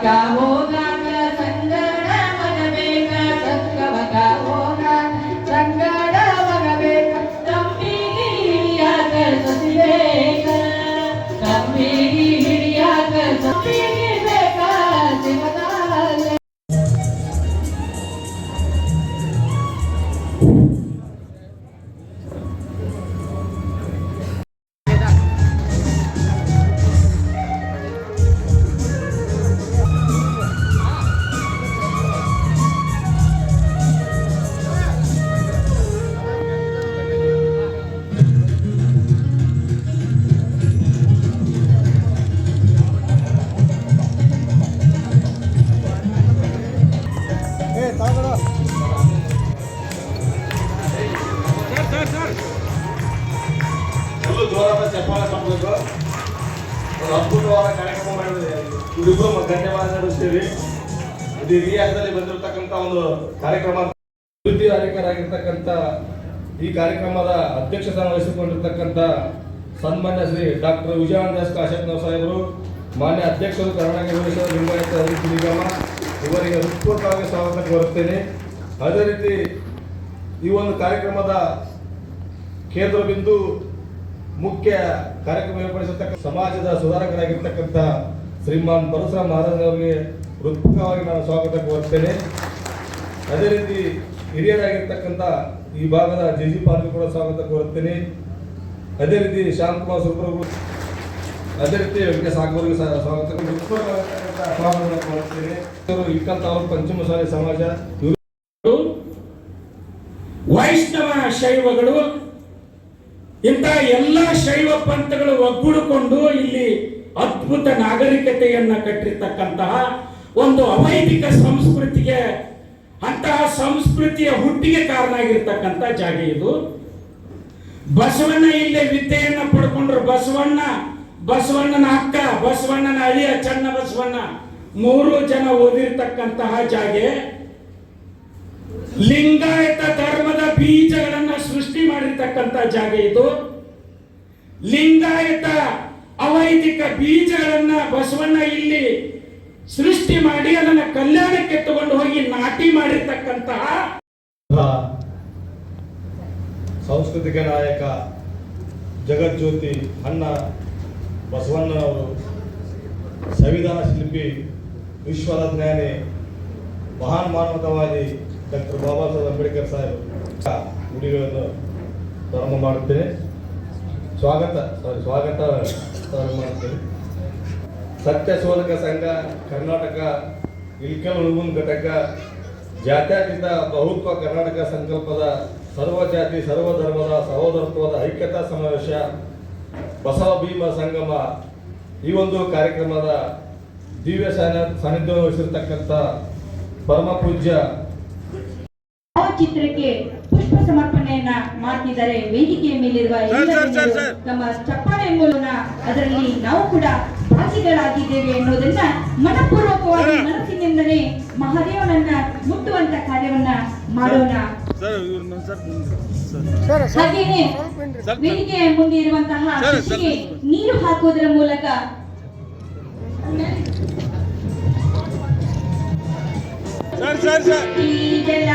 acabó. ಚಪ್ಪಾಳೆ ಮಾಡಬೇಕು ಒಂದು ಅದ್ಭುತವಾದ ಕಾರ್ಯಕ್ರಮ ಮಾಡಿದ್ರೆ ಇವಿಬ್ಬರು ಧನ್ಯವಾದ ನಡೆಸ್ತೀವಿ ಇದು ಇತಿಹಾಸದಲ್ಲಿ ಬಂದಿರತಕ್ಕಂಥ ಒಂದು ಕಾರ್ಯಕ್ರಮ. ಅಭಿವೃದ್ಧಿ ಅಧಿಕಾರಿಯಾಗಿರ್ತಕ್ಕಂಥ ಈ ಕಾರ್ಯಕ್ರಮದ ಅಧ್ಯಕ್ಷತೆ ವಹಿಸಿಕೊಂಡಿರ್ತಕ್ಕಂಥ ಸನ್ಮಾನ್ಯ ಶ್ರೀ ಡಾಕ್ಟರ್ ವಿಜಯಾನಂದಾಸ್ ಕಾಶ್ಯಪ್ನವ್ ಸಾಹೇಬರು, ಮಾನ್ಯ ಅಧ್ಯಕ್ಷರು ಕರ್ನಾಟಕ ಲಿಂಗಾಯತ ಅಭಿವೃದ್ಧಿ ನಿಗಮ ಇವರಿಗೆ ಹೃತ್ಪೂರ್ವಕವಾಗಿ ಸ್ವಾಗತ ಕೋರುತ್ತೇನೆ. ಅದೇ ರೀತಿ ಈ ಒಂದು ಕಾರ್ಯಕ್ರಮದ ಕೇಂದ್ರ ಬಿಂದು ಮುಖ್ಯ ಕಾರ್ಯಕ್ರಮ ಏರ್ಪಡಿಸತಕ್ಕ ಸಮಾಜದ ಸುಧಾರಕರಾಗಿರ್ತಕ್ಕಂಥ ಶ್ರೀಮಾನ್ ಪರಶುರಾಮ್ ಮಹಾರಾಜ್ ಅವರಿಗೆ ಹೃತ್ಪೂರ್ವಕವಾಗಿ ನಾನು ಸ್ವಾಗತ ಕೋರ್ತೇನೆ ಅದೇ ರೀತಿ ಹಿರಿಯರಾಗಿರ್ತಕ್ಕಂಥ ಈ ಭಾಗದ ಜೆ ಜಿ ಕೂಡ ಸ್ವಾಗತ ಕೋರುತ್ತೇನೆ. ಅದೇ ರೀತಿ ಶ್ಯಾಮಕುಮಾರ್ ಸುಬ್ರಹ್ಮಣ್ಯ ಅದೇ ರೀತಿ ವೆಂಕಟೇಶ್ ಸಾಗೂರಿಗೆ ಸ್ವಾಗತ ಕೋರುತ್ತೇನೆ. ಇಕ್ಕಲ್ ತಾಲೂಕು ಪಂಚಮಸಾಲಿ ಸಮಾಜ. ವೈಷ್ಣವ ಶೈವಗಳು ಇಂಥ ಎಲ್ಲ ಶೈವ ಪಂಥಗಳು ಒಗ್ಗೂಡಿಕೊಂಡು ಇಲ್ಲಿ ಅದ್ಭುತ ನಾಗರಿಕತೆಯನ್ನ ಕಟ್ಟಿರ್ತಕ್ಕಂತಹ ಒಂದು ಅವೈದಿಕ ಸಂಸ್ಕೃತಿಗೆ ಅಂತಹ ಸಂಸ್ಕೃತಿಯ ಹುಟ್ಟಿಗೆ ಕಾರಣ ಆಗಿರ್ತಕ್ಕಂಥ ಜಾಗ ಇದು. ಬಸವಣ್ಣ ಇಲ್ಲೇ ವಿದ್ಯೆಯನ್ನ ಪಡ್ಕೊಂಡ್ರು. ಬಸವಣ್ಣ, ಬಸವಣ್ಣನ ಅಕ್ಕ, ಬಸವಣ್ಣನ ಅಳಿಯ, ಚನ್ನ ಬಸವಣ್ಣ. ಮೂರು ಜನ ಓದಿರ್ತಕ್ಕಂತಹ ಜಾಗೆ ಲಿಂಗಾಯತ ಧರ್ಮದ ಬೀಜಗಳನ್ನ ಸೃಷ್ಟಿ ಮಾಡಿರ್ತಕ್ಕಂಥ ಜಾಗ ಇದು. ಲಿಂಗಾಯತ ಅವೈದಿಕ ಬೀಜಗಳನ್ನ ಬಸವಣ್ಣ ಇಲ್ಲಿ ಸೃಷ್ಟಿ ಮಾಡಿ ಅದನ್ನ ಕಲ್ಯಾಣಕ್ಕೆ ತಗೊಂಡು ಹೋಗಿ ನಾಟಿ ಮಾಡಿರ್ತಕ್ಕಂತಹ ಸಾಂಸ್ಕೃತಿಕ ನಾಯಕ ಜಗಜ್ಯೋತಿ ಅಣ್ಣ ಬಸವಣ್ಣನವರು ಸಂವಿಧಾನ ಶಿಲ್ಪಿ ವಿಶ್ವದ ಜ್ಞಾನಿ ಮಹಾನ್ ಮಾನವತಾವಾದಿ ಡಾಕ್ಟರ್ ಬಾಬಾ ಸಾಹೇಬ್ ಅಂಬೇಡ್ಕರ್ ಸಾಹೇಬ್ ನುಡಿಗಳನ್ನು ಪ್ರಾರಂಭ ಮಾಡುತ್ತೇನೆ. ಸ್ವಾಗತ ಸಾರಿ ಸ್ವಾಗತ ಪ್ರಾರಂಭ ಮಾಡುತ್ತೇನೆ. ಸತ್ಯ ಶೋಧಕ ಸಂಘ, ಕರ್ನಾಟಕ ಇಲ್ಕಲ್ ಹುಡುಗನ್ ಘಟಕ, ಜಾತ್ಯಾತೀತ ಬಹುತ್ವ ಕರ್ನಾಟಕ ಸಂಕಲ್ಪದ ಸರ್ವ ಜಾತಿ ಸರ್ವ ಧರ್ಮದ ಸಹೋದರತ್ವದ ಐಕ್ಯತಾ ಸಮಾವೇಶ, ಬಸವ ಭೀಮ ಸಂಗಮ, ಈ ಒಂದು ಕಾರ್ಯಕ್ರಮದ ದಿವ್ಯ ಸಾನ್ನಿ- ಸಾನ್ನಿಧ್ಯ ವಹಿಸಿರ್ತಕ್ಕಂಥ ಪರಮ ಪೂಜ್ಯ ಚಿತ್ರಕ್ಕೆ ಪುಷ್ಪ ಸಮರ್ಪಣೆಯನ್ನ ಮಾಡ್ತಿದ್ದಾರೆ. ವೇದಿಕೆಯ ಮೇಲಿರುವ ನಮ್ಮ ಚಪ್ಪಾಳೆ ಮೂಲನ ಅದರಲ್ಲಿ ನಾವು ಕೂಡ ಭಾಗಿಗಳಾಗಿದ್ದೇವೆ ಅನ್ನೋದನ್ನ ಮನಪೂರ್ವಕವಾಗಿ ಮನಸ್ಸಿನಿಂದಲೇ ಮಹಾದೇವನನ್ನ ಮುಟ್ಟುವಂತ ಕಾರ್ಯವನ್ನ ಮಾಡೋಣ. ಹಾಗೇನೆ ವೇದಿಕೆಯ ಮುಂದೆ ಇರುವಂತಹ ನೀರು ಹಾಕುವುದರ ಮೂಲಕ ಸರ್. ಈ ಜಲ